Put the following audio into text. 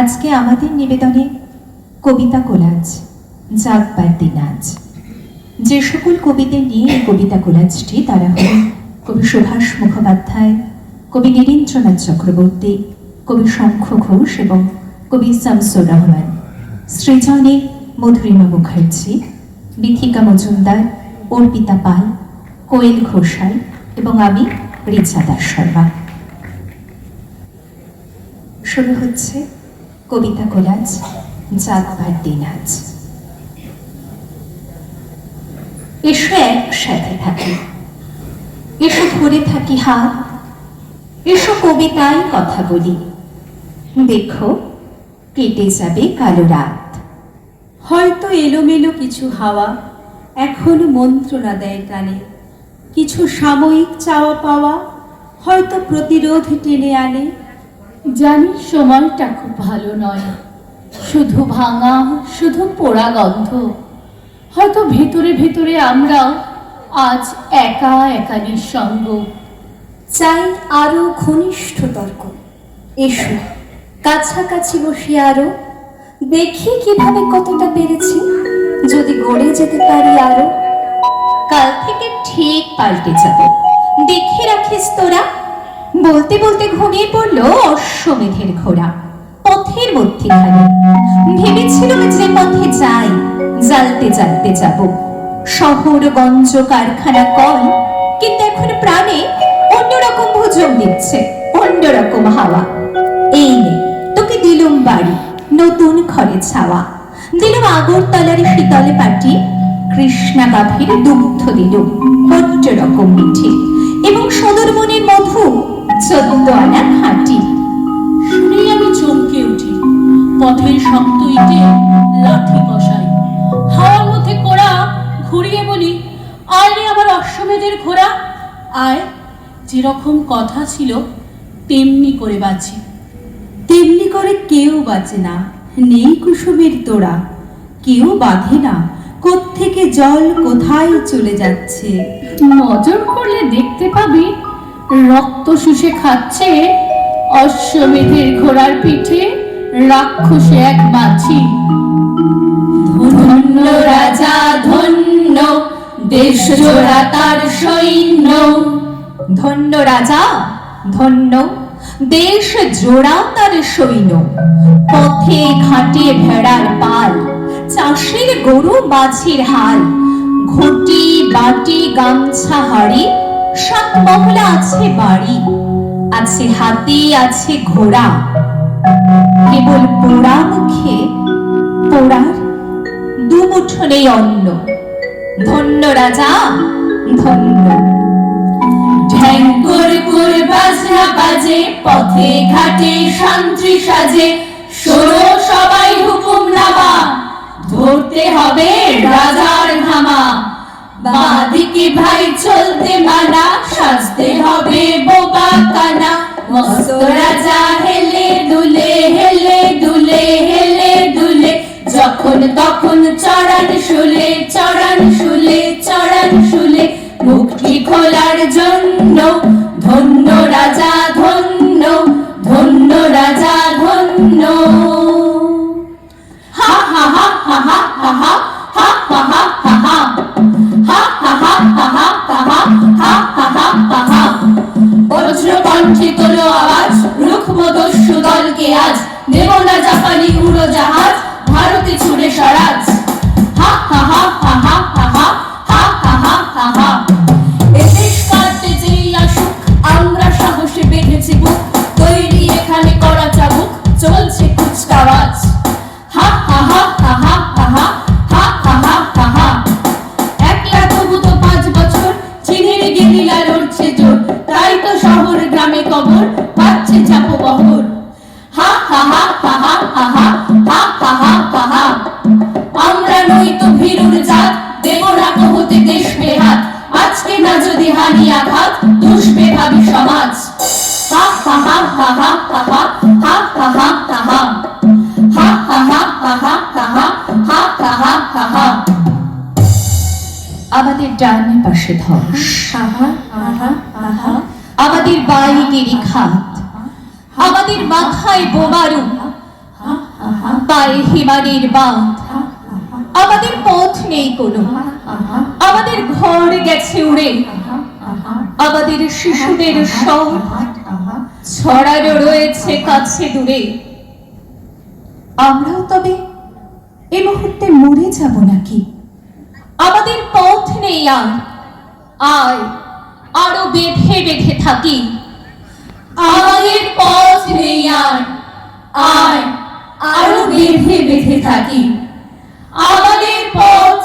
আজকে আমাদের নিবেদনে কবিতা কোলাজ জাগবার আজ যে সকল কবিদের নিয়ে এই কবিতা কোলাজটি, তারা হলেন কবি সুভাষ মুখোপাধ্যায়, কবি নীরেন্দ্রনাথ চক্রবর্তী, কবি শঙ্খ ঘোষ এবং কবি শামসুর রহমান। সৃজনে মধুরিমা মুখার্জি, বিথিকা মজুমদার, অর্পিতা পাল, কোয়েল ঘোষাল এবং আমি রিচা দাস শর্মা। শুরু হচ্ছে কবিতা কোলাজ জাগবার দিন আজ এসো একসাথে থাকি। এসো ধরে থাকি হাত। এসো কবিতায় কথা বলি। দেখো, কেটে যাবে কালো রাত। হয়তো এলোমেলো কিছু হাওয়া, এখনও মন্ত্রণা দেয় কানে। কিছু সাময়িক চাওয়া পাওয়া, হয়তো প্রতিরোধ টেনে আনে। জানি সময়টা খুব ভালো নয়। শুধু ভাঙা শুধু পোড়া গন্ধ। হয়তো ভেতরে ভেতরে আমরাও আজ একা একা নিঃসঙ্গ। চাই আরও ঘনিষ্ঠ তর্ক। এসো কাছাকাছি বসে আরও। দেখি কীভাবে কতটা পেরেছি যদি গড়ে যেতে পারি আরও। কাল থেকে ঠিক পাল্টে যাব। দেখে রাখিস তোরা। বলতে বলতে ঘুমিয়ে পড়ল অশ্বমেধের ঘোড়া। পথের মধ্যেখানে। ভেবেছিলাম যে পথে যাই, জ্বালতে জ্বালতে যাব। শহর, গঞ্জ, কারখানা কল কিন্তু এখন প্রাণে অন্যরকম ভোজন দিচ্ছে অন্যরকম হাওয়া। এই নে, তোকে দিলুম বাড়ি, নতুন ঘরে ছাওয়া। দিলুম আগরতলার শীতলে পাটি, কৃষ্ণা গাভীর দুগ্ধ দিলুম বড্ড রকম মিঠে। এবং সদর মনের মধু চোদ্দ আনা খাঁটি শুনেই আমি চমকে উঠি পথের শক্ত ইটে লাঠি বসাই। হাওয়ার মধ্যে কোড়া ঘুরিয়ে বলি আয় রে আমার অশ্বমেধের ঘোড়া আয় যেরকম কথা ছিল তেমনি করে বাঁচি তেমনি করে কেউ বাঁচে না নেই কুসুমের তোড়া কেউ বাঁধে না কোত্থেকে জল কোথায় চলে যাচ্ছে? নজর করলে দেখতে পাবি রক্ত শুষে খাচ্ছে অশ্বমেধের ঘোড়ার পিঠে রাক্ষসে এক মাছি। ধন্য রাজা, ধন্য দেশ জোড়া তার সৈন্য। ধন্য রাজা, ধন্য দেশ জোড়া তার সৈন্য। পথে ঘাটে ভেড়ার পাল, চাষের গরু মাঝির হাল। ঘটি বাটি গামছা হাড়ি সাত মহলা আছে বাড়ি, আছে হাতি, আছে ঘোড়া। কেবল পোড়া মুখে পোড়ার দুমুঠনে অন্ন। ধন্য রাজা, ধন্য। বাজনা বাজে, পথে ঘাটে শান্তি সাজে। সবাই হুকুম নামা ধরতে হবে ধামা বাদিকে ভাই চলতে মানা? সাজতে হবে বোবা কানা। মস্ত রাজা হেলে দুলে হেলে দুলে হেলে দুলে। যখন তখন চড়ান শুলে চড়ান শুলে চড়ান শুলে। মুক্তি খোলার জন্য রুখমদস্যু দলকে আজ দেব না জাপানি উড়োজাহাজ ভারতে ছুড়ে স্বরাজ পাঁচ বছর চিনের গেরিলা লড়ছে জোর তাই তো শহর গ্রামে কবর পাচ্ছে চাপো ভীরুর জাত দেব না হতে দেশ বেহাত আজকে না যদি হানি আঘাত দুষবে ভাবি সমাজ হা হা হা হা হা হা হা হা হা হা হা হা আমাদের ডান পাশে ধস আমাদের বাড়ি খাত আমাদের মাথায় বোমারু হায় হিমানির বাঁধ আমাদের পথ নেই কোনো। আমাদের ঘর গেছে উড়ে। আমাদের শিশুদের সব ছড়ানো রয়েছে কাছে দূরে। আমরাও তবে এ মুহূর্তে মরে যাব নাকি? আমাদের পথ নেই আর। আয়, আরও বেঁধে বেঁধে থাকি। আমাদের পথ নেই আর। আয়, আরও বেঁধে বেঁধে থাকি। আমাদের পথ